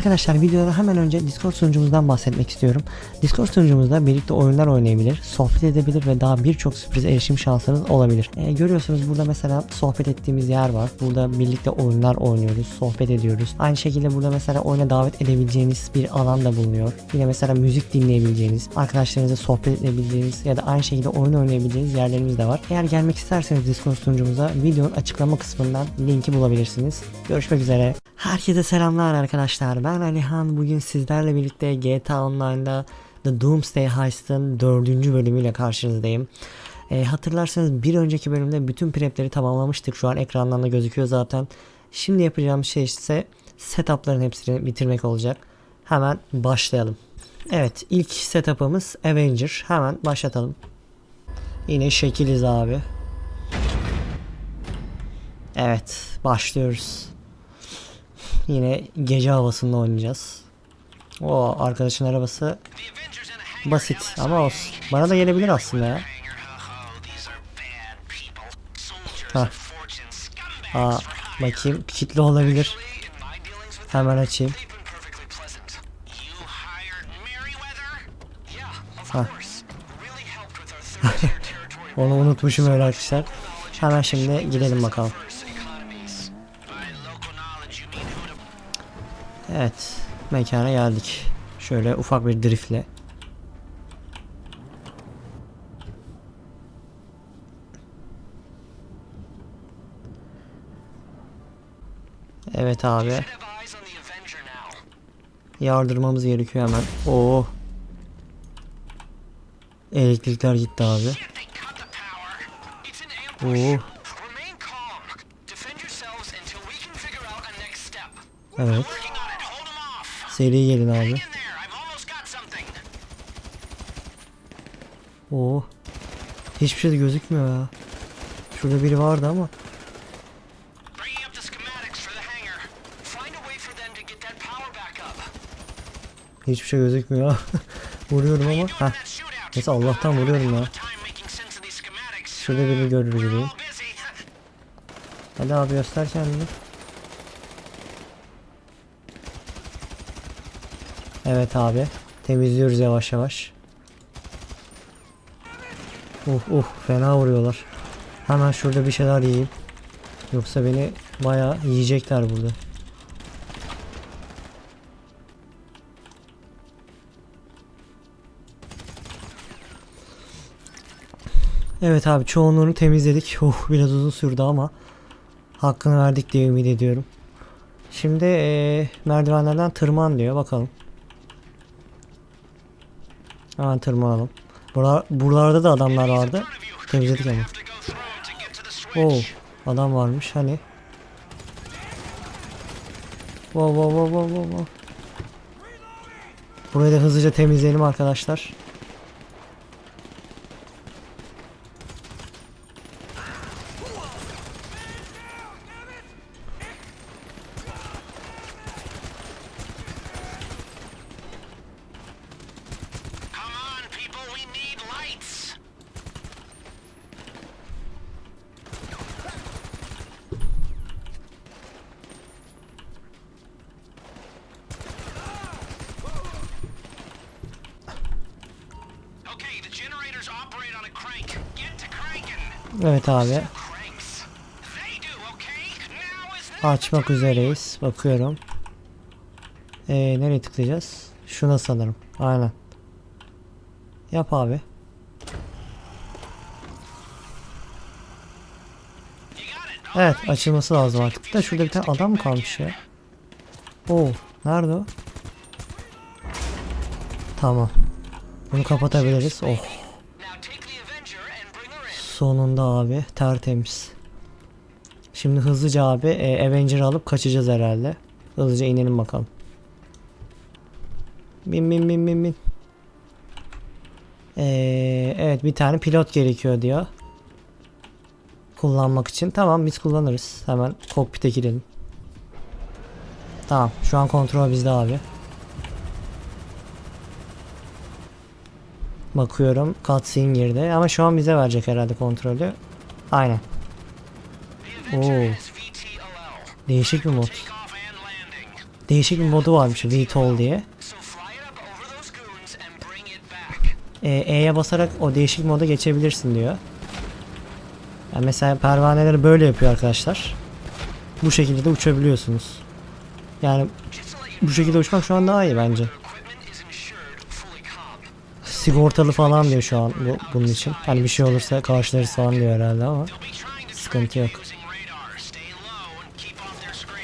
Arkadaşlar videoda hemen önce Discord sunucumuzdan bahsetmek istiyorum. Discord sunucumuzda birlikte oyunlar oynayabilir, sohbet edebilir ve daha birçok sürpriz erişim şansınız olabilir. Ee, görüyorsunuz burada mesela sohbet ettiğimiz yer var. Burada birlikte oyunlar oynuyoruz, sohbet ediyoruz. Aynı şekilde burada mesela oyuna davet edebileceğiniz bir alan da bulunuyor. Yine mesela müzik dinleyebileceğiniz, arkadaşlarınızla sohbet edebileceğiniz ya da aynı şekilde oyun oynayabileceğiniz yerlerimiz de var. Eğer gelmek isterseniz Discord sunucumuza videonun açıklama kısmından linki bulabilirsiniz. Görüşmek üzere. Herkese selamlar arkadaşlar. Ben Alihan. Bugün sizlerle birlikte GTA Online'da The Doomsday Heist'ın dördüncü bölümüyle karşınızdayım. E, hatırlarsanız bir önceki bölümde bütün prepleri tamamlamıştık. Şu an ekrandan da gözüküyor zaten. Şimdi yapacağım şey ise setupların hepsini bitirmek olacak. Hemen başlayalım. Evet ilk setup'ımız Avenger. Hemen başlatalım. Yine şekiliz abi. Evet başlıyoruz. Yine gece havasında oynayacağız. O arkadaşın arabası basit ama olsun. Bana da gelebilir aslında ya. Ha. Aa, bakayım kitli olabilir. Hemen açayım. Ha. Onu unutmuşum öyle arkadaşlar. Hemen şimdi gidelim bakalım. Evet, mekana geldik. Şöyle ufak bir driftle. Evet abi. Yardırmamız gerekiyor hemen. Oo. Elektrikler gitti abi. Oo. Evet. Seri gelin abi. Oo. Hiçbir şey de gözükmüyor ya. Şurada biri vardı ama. Hiçbir şey gözükmüyor. Vuruyorum ama. Heh. Neyse Allah'tan vuruyorum ya. Şurada birini görür We're gibiyim. all busy. Hadi abi göster kendini. Evet abi. Temizliyoruz yavaş yavaş. Uh uh fena vuruyorlar. Hemen şurada bir şeyler yiyeyim. Yoksa beni bayağı yiyecekler burada. Evet abi çoğunluğunu temizledik. Oh biraz uzun sürdü ama hakkını verdik diye ümit ediyorum. Şimdi eee, merdivenlerden tırman diyor bakalım. Hemen tırmanalım. Bura, buralarda da adamlar vardı. Temizledik ama. Oo adam varmış hani. Wow wow wow wow. wow. Burayı da hızlıca temizleyelim arkadaşlar. Evet abi. Açmak üzereyiz. Bakıyorum. Ee, nereye tıklayacağız? Şuna sanırım. Aynen. Yap abi. Evet açılması lazım artık. Da şurada bir tane adam mı kalmış ya? Oo nerede o? Tamam. Bunu kapatabiliriz. Oh sonunda abi tertemiz. Şimdi hızlıca abi e, Avenger'ı alıp kaçacağız herhalde. Hızlıca inelim bakalım. Bin bin bin bin bin. Ee, evet bir tane pilot gerekiyor diyor. Kullanmak için. Tamam biz kullanırız. Hemen kokpite girelim. Tamam şu an kontrol bizde abi. Bakıyorum cutscene girdi ama şu an bize verecek herhalde kontrolü. Aynen. Oo. Değişik bir mod. Değişik bir modu varmış VTOL diye. E, E'ye basarak o değişik moda geçebilirsin diyor. Yani mesela pervaneleri böyle yapıyor arkadaşlar. Bu şekilde de uçabiliyorsunuz. Yani bu şekilde uçmak şu an daha iyi bence. Sigortalı falan diyor şu an bu, bunun için. Hani bir şey olursa karşılarız falan diyor herhalde ama. Sıkıntı yok.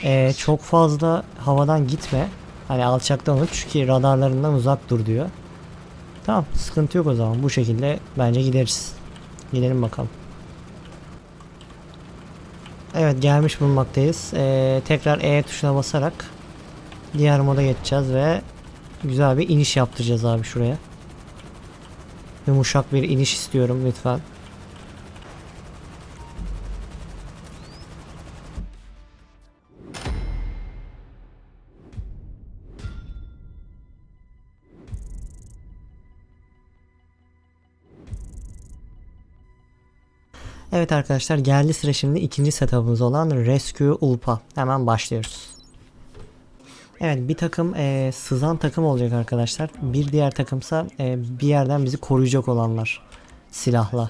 Ee, çok fazla havadan gitme. Hani alçaktan uç ki radarlarından uzak dur diyor. Tamam sıkıntı yok o zaman. Bu şekilde bence gideriz. Gidelim bakalım. Evet gelmiş bulunmaktayız. Ee, tekrar E tuşuna basarak diğer moda geçeceğiz ve güzel bir iniş yaptıracağız abi şuraya. Yumuşak bir iniş istiyorum lütfen. Evet arkadaşlar geldi sıra şimdi ikinci setup'ımız olan Rescue Ulpa. Hemen başlıyoruz. Evet bir takım eee, sızan takım olacak arkadaşlar. Bir diğer takımsa eee, bir yerden bizi koruyacak olanlar silahla.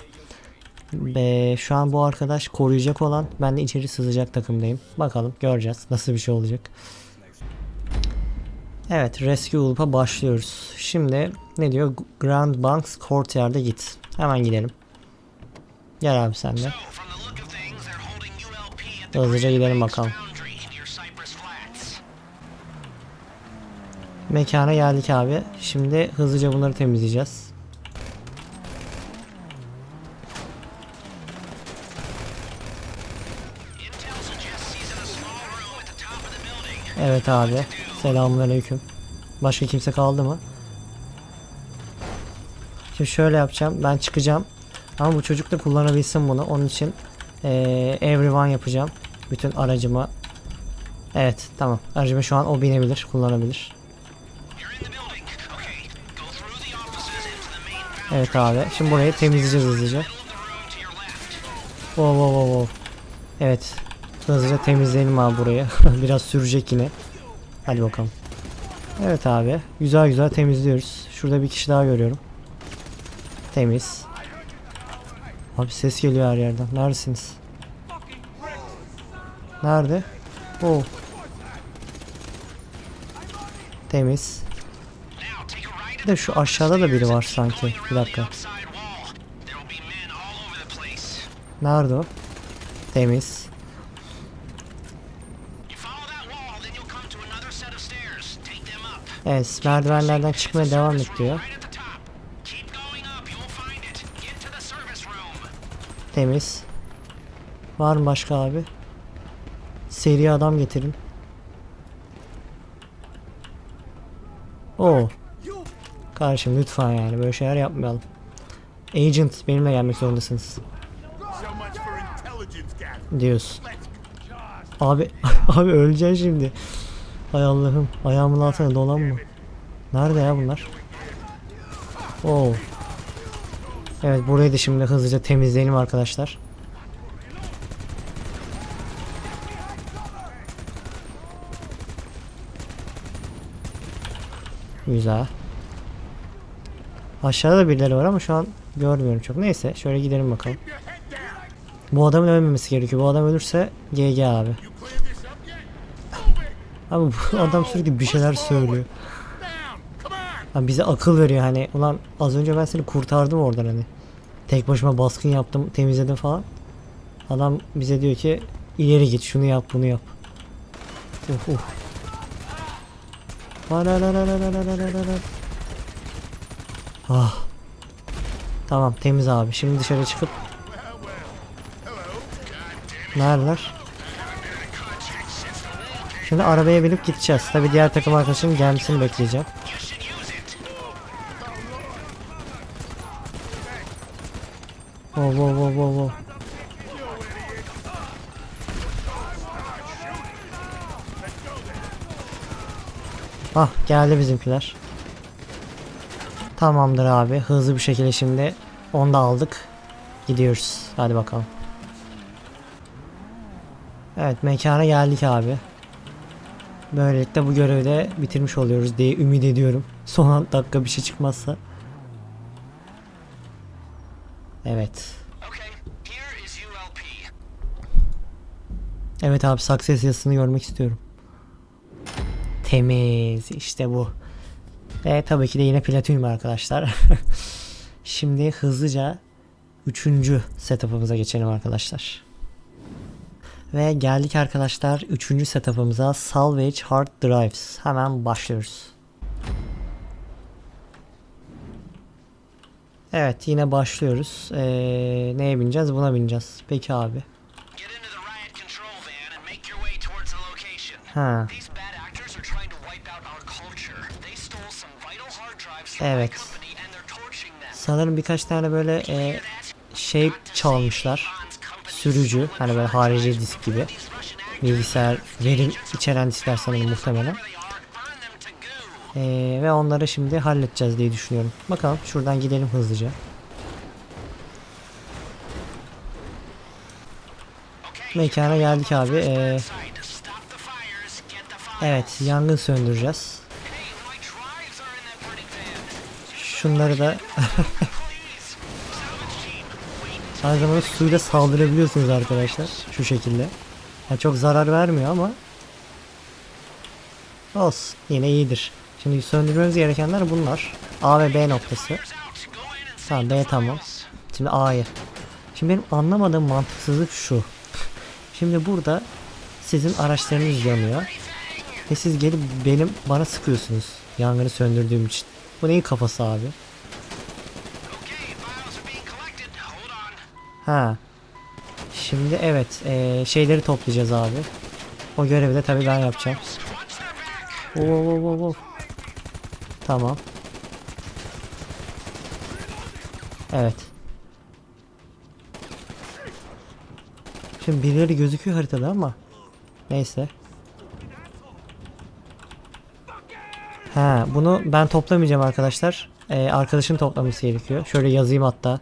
Ve şu an bu arkadaş koruyacak olan ben de içeri sızacak takımdayım. Bakalım göreceğiz nasıl bir şey olacak. Evet Rescue Ulpa başlıyoruz. Şimdi ne diyor? Grand Banks Courtyard'a git. Hemen gidelim. Gel abi sen de. So, from the Mekana geldik abi. Şimdi hızlıca bunları temizleyeceğiz. Evet abi. Selamünaleyküm. Başka kimse kaldı mı? Şimdi şöyle yapacağım. Ben çıkacağım. Ama bu çocuk da kullanabilsin bunu. Onun için eee everyone yapacağım. Bütün aracıma. Evet tamam. Aracıma şu an o binebilir. Kullanabilir. Evet abi. Şimdi burayı temizleyeceğiz hızlıca. Wow wow wow wow. Evet. Hızlıca temizleyelim abi burayı. Biraz sürecek yine. Hadi bakalım. Evet abi. Güzel güzel temizliyoruz. Şurada bir kişi daha görüyorum. Temiz. Abi ses geliyor her yerden. Neredesiniz? Nerede? Oh. Temiz de şu aşağıda da biri var sanki. Bir dakika. Nerede o? Temiz. Evet merdivenlerden çıkmaya devam et diyor. Temiz. Var mı başka abi? Seri adam getirin. Kardeşim lütfen yani böyle şeyler yapmayalım. Agent benimle gelmek zorundasınız diyorsun. Abi abi öleceksin şimdi. Hay Allah'ım ayağımın altına dolanma. Nerede ya bunlar? Oo. Evet burayı da şimdi hızlıca temizleyelim arkadaşlar. Güzel. Aşağıda da birileri var ama şu an görmüyorum çok. Neyse şöyle gidelim bakalım. Bu adamın ölmemesi gerekiyor. Bu adam ölürse GG abi. Abi bu adam sürekli bir şeyler söylüyor. Ha bize akıl veriyor hani. Ulan az önce ben seni kurtardım oradan hani. Tek başıma baskın yaptım, temizledim falan. Adam bize diyor ki ileri git, şunu yap, bunu yap. Uf uf. Ah. Tamam temiz abi. Şimdi dışarı çıkıp Neredeler? Şimdi arabaya binip gideceğiz. Tabi diğer takım arkadaşının gelmesini bekleyeceğim. Wow wow wow wow wow. Ah geldi bizimkiler. Tamamdır abi. Hızlı bir şekilde şimdi onu da aldık. Gidiyoruz. Hadi bakalım. Evet mekana geldik abi. Böylelikle bu görevi de bitirmiş oluyoruz diye ümit ediyorum. Son dakika bir şey çıkmazsa. Evet. Evet abi success yazısını görmek istiyorum. Temiz işte bu. Ve tabii ki de yine platinyum arkadaşlar. Şimdi hızlıca üçüncü setup'ımıza geçelim arkadaşlar. Ve geldik arkadaşlar üçüncü setup'ımıza Salvage Hard Drives. Hemen başlıyoruz. Evet yine başlıyoruz. Ee, neye bineceğiz? Buna bineceğiz. Peki abi. Get Evet. Sanırım birkaç tane böyle e, şey çalmışlar. Sürücü hani böyle harici disk gibi. Bilgisayar veri içeren diskler sanırım muhtemelen. E, ve onları şimdi halledeceğiz diye düşünüyorum. Bakalım şuradan gidelim hızlıca. Mekana geldik abi. E, evet yangın söndüreceğiz. Şunları da Aynı zamanda suyla saldırabiliyorsunuz arkadaşlar. Şu şekilde. Yani çok zarar vermiyor ama olsun. Yine iyidir. Şimdi söndürmemiz gerekenler bunlar. A ve B noktası. Tamam B tamam. Şimdi A'yı. Şimdi benim anlamadığım mantıksızlık şu. Şimdi burada sizin araçlarınız yanıyor. Ve siz gelip benim bana sıkıyorsunuz. Yangını söndürdüğüm için. Bu neyin kafası abi? Ha. Şimdi evet eee, şeyleri toplayacağız abi. O görevi de tabii ben yapacağım. Oo, oo, oo, oo. Tamam. Evet. Şimdi birileri gözüküyor haritada ama neyse. Ha, bunu ben toplamayacağım arkadaşlar. Ee, arkadaşın toplaması gerekiyor. Şöyle yazayım hatta.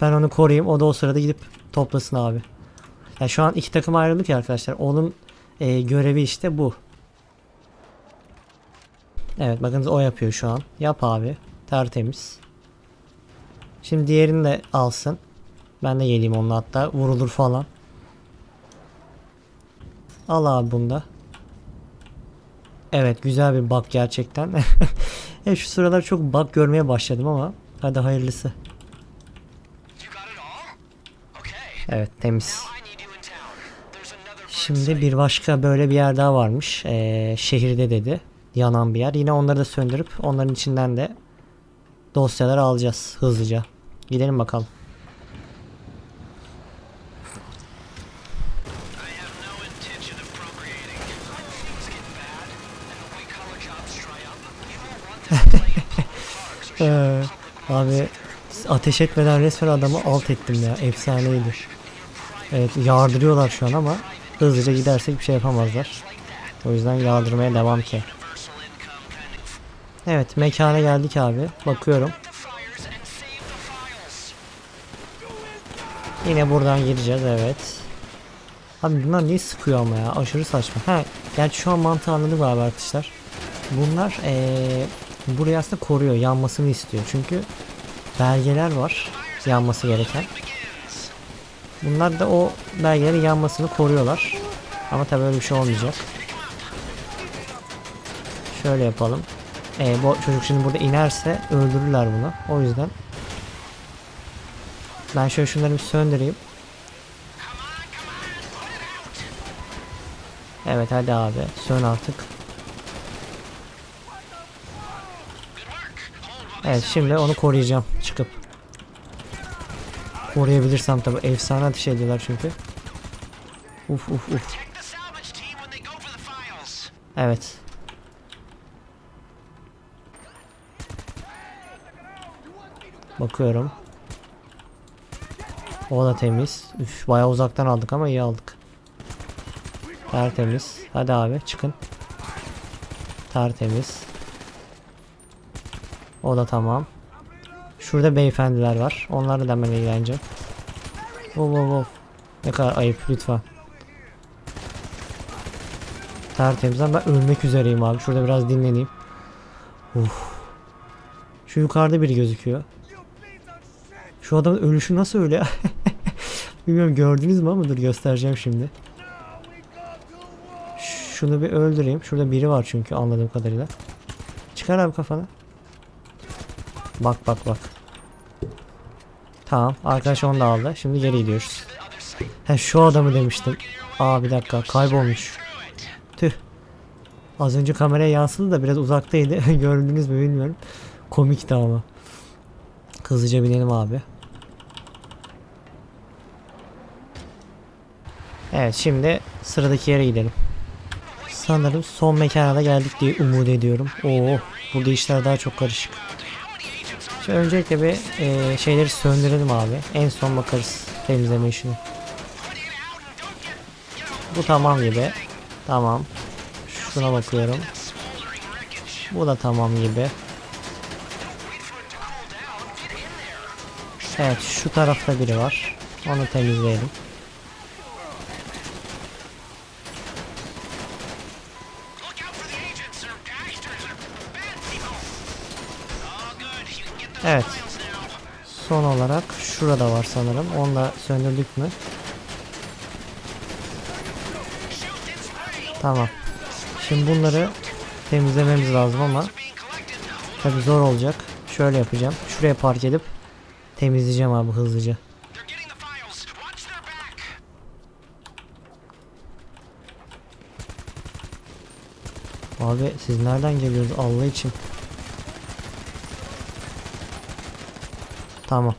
Ben onu koruyayım. O da o sırada gidip toplasın abi. Ya şu an iki takım ayrıldık ya arkadaşlar. Onun e, görevi işte bu. Evet bakınız o yapıyor şu an. Yap abi. Tertemiz. Şimdi diğerini de alsın. Ben de geleyim onunla hatta. Vurulur falan. Al abi bunda. Evet güzel bir bug gerçekten. ya şu sıralar çok bug görmeye başladım ama hadi hayırlısı. Evet temiz. Şimdi bir başka böyle bir yer daha varmış. Ee, şehirde dedi. Yanan bir yer. Yine onları da söndürüp onların içinden de dosyaları alacağız hızlıca. Gidelim bakalım. Ee, abi ateş etmeden resmen adamı alt ettim ya. Efsaneydi. Evet yardırıyorlar şu an ama hızlıca gidersek bir şey yapamazlar. O yüzden yardırmaya devam ki. Evet mekana geldik abi. Bakıyorum. Yine buradan gireceğiz evet. Abi bunlar niye sıkıyor ama ya aşırı saçma. Ha gerçi şu an mantığı anladım abi arkadaşlar. Bunlar eee burayı aslında koruyor yanmasını istiyor. Çünkü belgeler var yanması gereken. Bunlar da o belgelerin yanmasını koruyorlar. Ama tabii öyle bir şey olmayacak. Şöyle yapalım. Ee, bu çocuk şimdi burada inerse öldürürler bunu. O yüzden ben şöyle şunları bir söndüreyim. Evet hadi abi sön artık. Evet şimdi onu koruyacağım çıkıp. Koruyabilirsem tabi efsane ateş ediyorlar çünkü. Uf uf uf. Evet. Bakıyorum. O da temiz. Üf bayağı uzaktan aldık ama iyi aldık. Tertemiz. Hadi abi çıkın. Tertemiz. O da tamam. Şurada beyefendiler var. Onlarla da ben ilgileneceğim. Wow wow wow. Ne kadar ayıp lütfen. Tertemiz ama ben ölmek üzereyim abi. Şurada biraz dinleneyim. Uf. Şu yukarıda biri gözüküyor. Şu adamın ölüşü nasıl öyle? Bilmiyorum gördünüz mü ama dur göstereceğim şimdi. Şunu bir öldüreyim. Şurada biri var çünkü anladığım kadarıyla. Çıkar abi kafanı. Bak bak bak. Tamam. Arkadaş onu da aldı. Şimdi geri gidiyoruz. He şu adamı demiştim. Aa bir dakika kaybolmuş. Tüh. Az önce kameraya yansıdı da biraz uzaktaydı. Gördünüz mü bilmiyorum. Komikti ama. Hızlıca binelim abi. Evet şimdi sıradaki yere gidelim. Sanırım son mekana da geldik diye umut ediyorum. Oo, burada işler daha çok karışık. Şimdi öncelikle bir e, şeyleri söndürelim abi. En son bakarız temizleme işine. Bu tamam gibi. Tamam. Şuna bakıyorum. Bu da tamam gibi. Evet şu tarafta biri var. Onu temizleyelim. Evet. Son olarak şurada var sanırım. Onu da söndürdük mü? Tamam. Şimdi bunları temizlememiz lazım ama tabi zor olacak. Şöyle yapacağım. Şuraya park edip temizleyeceğim abi hızlıca. Abi siz nereden geliyorsunuz Allah için? Tamam.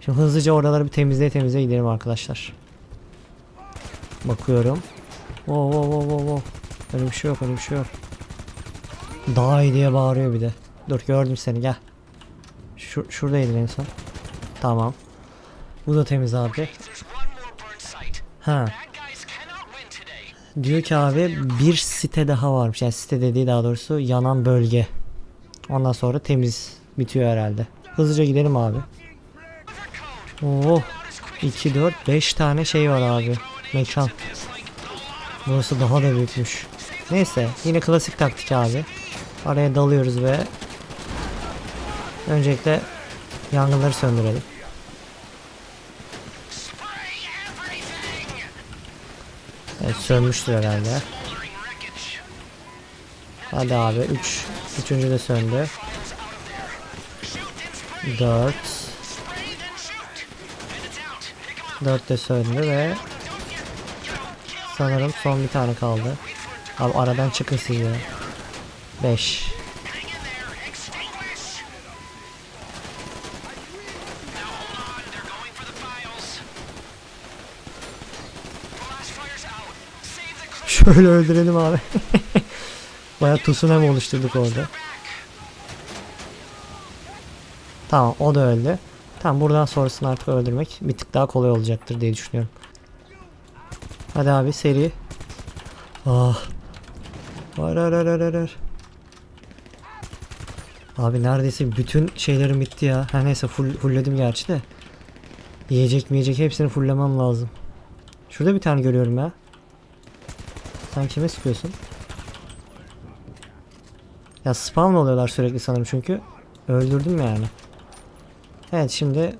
Şimdi hızlıca oraları bir temizleye temizleye gidelim arkadaşlar. Bakıyorum. Wow wow wow wow wow. Öyle bir şey yok öyle bir şey yok. Daha iyi diye bağırıyor bir de. Dur gördüm seni gel. Şur şuradaydın en son. Tamam. Bu da temiz abi. Ha. Diyor ki abi bir site daha varmış. Yani site dediği daha doğrusu yanan bölge. Ondan sonra temiz bitiyor herhalde. Hızlıca gidelim abi. Oo. 2 4 5 tane şey var abi. Mekan. Burası daha da büyükmüş. Neyse yine klasik taktik abi. Araya dalıyoruz ve öncelikle yangınları söndürelim. Evet sönmüştür herhalde. Hadi abi 3 üçüncü de söndü. Shoot and spray. 4 4 de söndü ve sanırım son bir tane kaldı. Abi aradan çıkın ya. 5 Hang in there. Extinguish. Now hold on. They're going for the files. Blast fire's out. Save the crew. Şöyle öldürelim abi. Baya tsunami oluşturduk orada. Tamam o da öldü. Tamam buradan sonrasını artık öldürmek bir tık daha kolay olacaktır diye düşünüyorum. Hadi abi seri. Ah. Var. Abi neredeyse bütün şeylerim bitti ya. Her neyse full, fullledim gerçi de. Yiyecek mi yiyecek hepsini fulllemem lazım. Şurada bir tane görüyorum ya. Sen kime sıkıyorsun? Ya spawn oluyorlar sürekli sanırım çünkü. Öldürdüm yani. Evet şimdi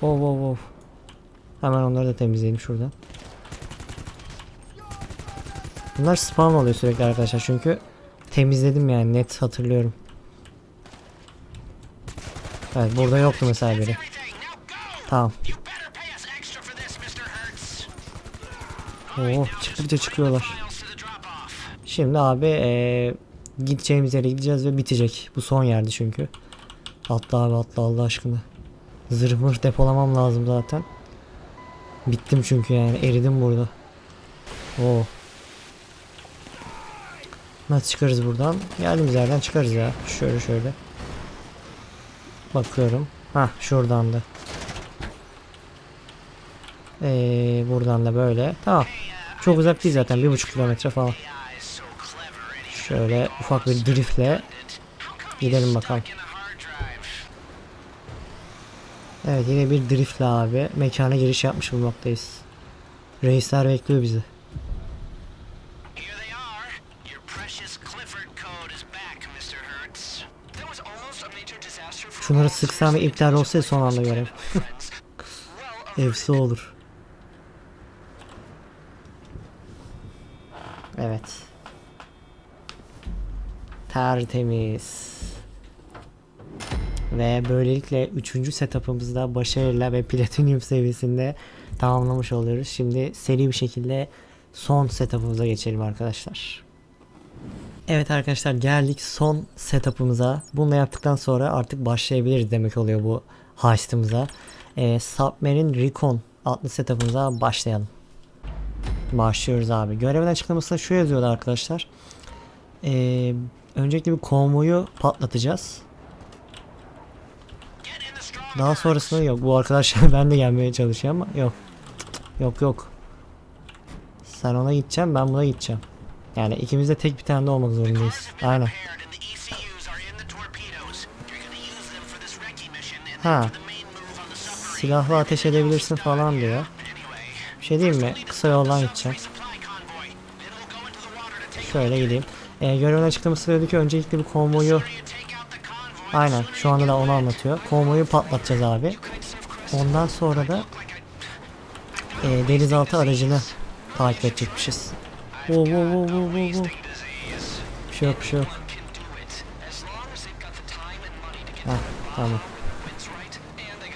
Wow wow wow. Hemen onları da temizleyelim şuradan. Bunlar spawn oluyor sürekli arkadaşlar çünkü temizledim yani net hatırlıyorum. Evet burada yoktu mesela biri. Tamam. Oh çıktıkça çıkıyorlar. Şimdi abi eee, gideceğimiz yere gideceğiz ve bitecek. Bu son yerdi çünkü. Atla abi atla Allah aşkına. Zırh mırh depolamam lazım zaten. Bittim çünkü yani eridim burada. Oo. Nasıl çıkarız buradan? Geldiğimiz yerden çıkarız ya. Şöyle şöyle. Bakıyorum. Ha şuradan da. Ee, buradan da böyle. Tamam. Çok uzak değil zaten. Bir buçuk kilometre falan. Şöyle ufak bir driftle gidelim bakalım. Evet yine bir driftle abi mekana giriş yapmış bulmaktayız. Reisler bekliyor bizi. Şunları sıksam ve iptal olsa son anda görev. Evsi olur. Evet. Tertemiz. Ve böylelikle 3. setup'ımızı da başarıyla ve platinum seviyesinde tamamlamış oluyoruz. Şimdi seri bir şekilde son setup'ımıza geçelim arkadaşlar. Evet arkadaşlar geldik son setup'ımıza. Bunu yaptıktan sonra artık başlayabiliriz demek oluyor bu heist'ımıza. Ee, Submarine Recon adlı setup'ımıza başlayalım. Başlıyoruz abi. Görevin açıklamasında şu yazıyordu arkadaşlar. Ee, öncelikle bir konvoyu patlatacağız. Daha sonrasında yok. Bu arkadaşlar ben de gelmeye çalışıyor ama yok. Yok yok. Sen ona gideceğim ben buna gideceğim. Yani ikimiz de tek bir tane de olmak zorundayız. Aynen. And Ha. Silahla ateş edebilirsin falan diyor. Bir şey diyeyim mi? Kısa yoldan gideceğim. Şöyle gideyim. Ee, görevin açıklaması dedi ki öncelikle bir konvoyu Aynen şu anda da onu anlatıyor. Konvoyu patlatacağız abi. Ondan sonra da e, denizaltı aracını takip edecekmişiz. Wow, wow, wow, wow, wow, wow. Bir şey yok bir şey yok. Heh, tamam.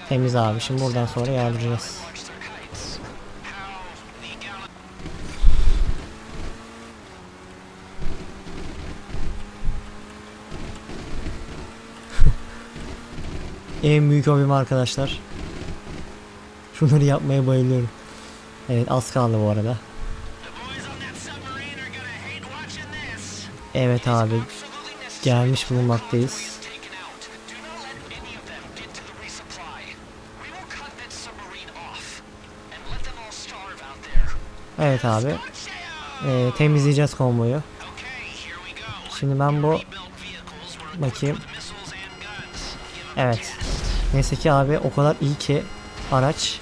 Temiz abi. Şimdi buradan sonra yardıracağız. En büyük hobim arkadaşlar. Şunları yapmaya bayılıyorum. Evet az kaldı bu arada. Evet abi gelmiş bulunmaktayız. Evet abi Watch out! e, temizleyeceğiz konvoyu. Şimdi ben bu bakayım. Evet. Neyse ki abi o kadar iyi ki araç.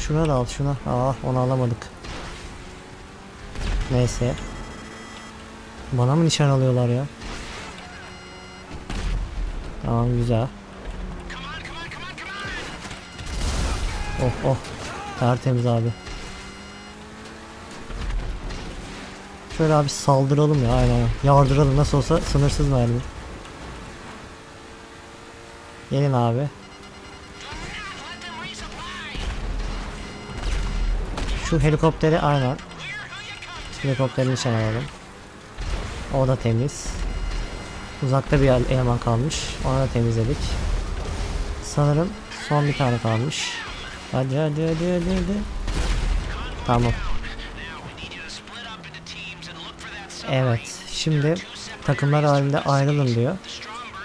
Şuna da al şuna. Aa onu alamadık. Neyse. Bana mı nişan alıyorlar ya? Tamam güzel. Oh oh. Tertemiz abi. Şöyle abi saldıralım ya aynen. Yardıralım nasıl olsa sınırsız mermi. Gelin abi. Şu helikopteri aynen. Helikopterin nişan alalım. O da temiz. Uzakta bir eleman kalmış. Onu da temizledik. Sanırım son bir tane kalmış. Hadi hadi hadi hadi hadi. Tamam. Evet. Şimdi takımlar halinde ayrılın diyor.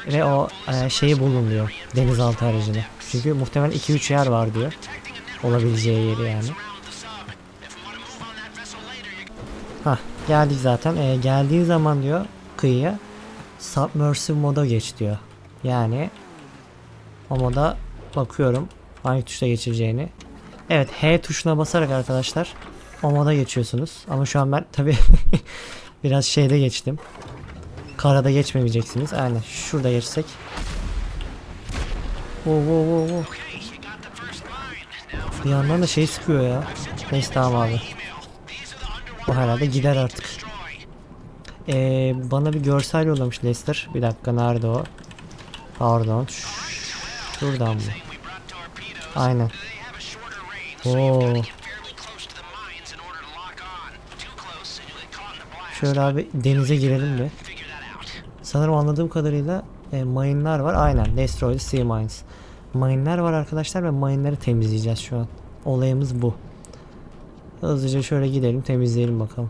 Ve o e, şeyi bulun diyor. Denizaltı aracını. Çünkü muhtemelen 2-3 yer var diyor. Olabileceği yeri yani. Hah geldik zaten. E, geldiğin zaman diyor kıyıya submersive moda geç diyor. Yani o moda bakıyorum hangi tuşla geçireceğini. Evet H tuşuna basarak arkadaşlar o moda geçiyorsunuz. Ama şu an ben tabi biraz şeyde geçtim. Karada geçmeyeceksiniz. Aynen şurada geçsek. Wow, wow, wow, wow. Bir yandan da şey sıkıyor ya. Neyse tamam abi. Bu herhalde gider artık. Ee, bana bir görsel yollamış Lester. Bir dakika nerede o? Pardon. Şuradan mı? Aynen. Oo. Şöyle abi denize girelim bir. Sanırım anladığım kadarıyla e, mine'lar var. Aynen. Destroy sea mines. Mine'lar var arkadaşlar ve mine'ları temizleyeceğiz şu an. Olayımız bu. Hızlıca şöyle gidelim temizleyelim bakalım.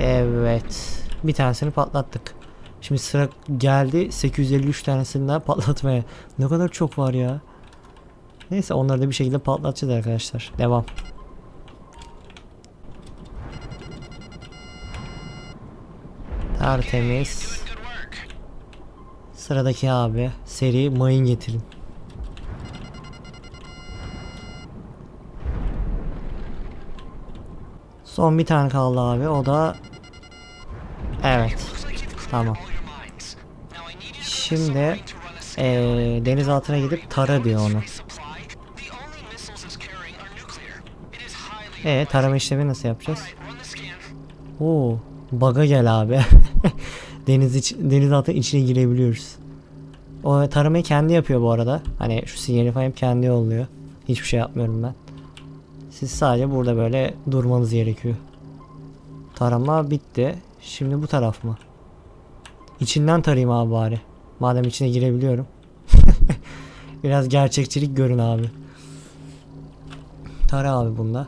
Evet. Bir tanesini patlattık. Şimdi sıra geldi 853 tanesini daha patlatmaya. Ne kadar çok var ya. Neyse onları da bir şekilde patlatacağız arkadaşlar. Devam. Tertemiz. Sıradaki abi seri mayın getirin. Son bir tane kaldı abi o da Evet Tamam. Şimdi eee deniz altına gidip tara diyor onu. Supply. The only missiles it's carrying are nuclear. It is highly E tarama işlemi nasıl yapacağız? Oo, baga gel abi. deniz iç, deniz altı içine girebiliyoruz. O taramayı kendi yapıyor bu arada. Hani şu sinyali falan hep kendi yolluyor. Hiçbir şey yapmıyorum ben. Siz sadece burada böyle durmanız gerekiyor. Tarama bitti. Şimdi bu taraf mı? İçinden tarayayım abi bari. Madem içine girebiliyorum. Biraz gerçekçilik görün abi. Tara abi bunda.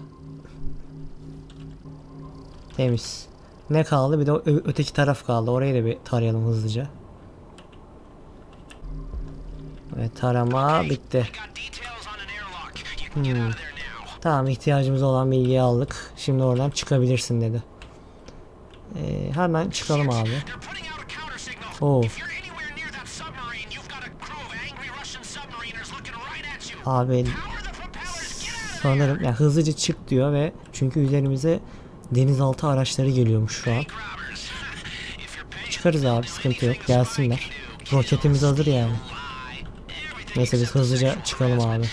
Temiz. Ne kaldı? Bir de öteki taraf kaldı. Orayı da bir tarayalım hızlıca. Evet tarama bitti. Hmm. Tamam ihtiyacımız olan bilgiyi aldık. Şimdi oradan çıkabilirsin dedi. Ee, hemen çıkalım abi. You. Abi sanırım yani hızlıca çık diyor ve çünkü üzerimize denizaltı araçları geliyormuş şu an. Çıkarız abi sıkıntı yok gelsinler. Roketimiz hazır yani. Neyse biz hızlıca çıkalım abi.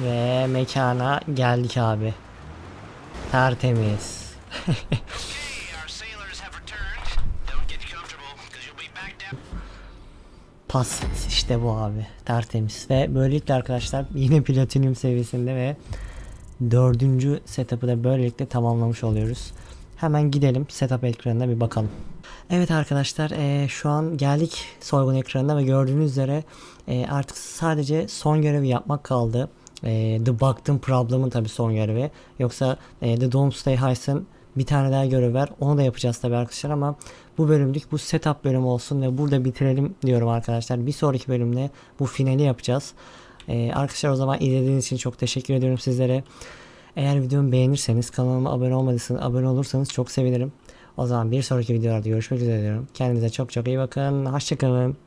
Ve mekana geldik abi. Tertemiz. Pasit işte bu abi. Tertemiz. Ve böylelikle arkadaşlar yine platinum seviyesinde ve dördüncü setup'ı da böylelikle tamamlamış oluyoruz. Hemen gidelim setup ekranına bir bakalım. Evet arkadaşlar eee, şu an geldik soygun ekranına ve gördüğünüz üzere eee, artık sadece son görevi yapmak kaldı. Eee, The Bug'ın Problem'ın tabi son görevi. Yoksa eee, The Doomsday Heist'ın bir tane daha görev var. Onu da yapacağız tabi arkadaşlar ama bu bölümlük bu setup bölümü olsun ve burada bitirelim diyorum arkadaşlar. Bir sonraki bölümde bu finali yapacağız. Eee, arkadaşlar o zaman izlediğiniz için çok teşekkür ediyorum sizlere. Eğer videomu beğenirseniz kanalıma abone olmadıysanız abone olursanız çok sevinirim. O zaman bir sonraki videolarda görüşmek üzere diyorum. Kendinize çok çok iyi bakın. Hoşçakalın.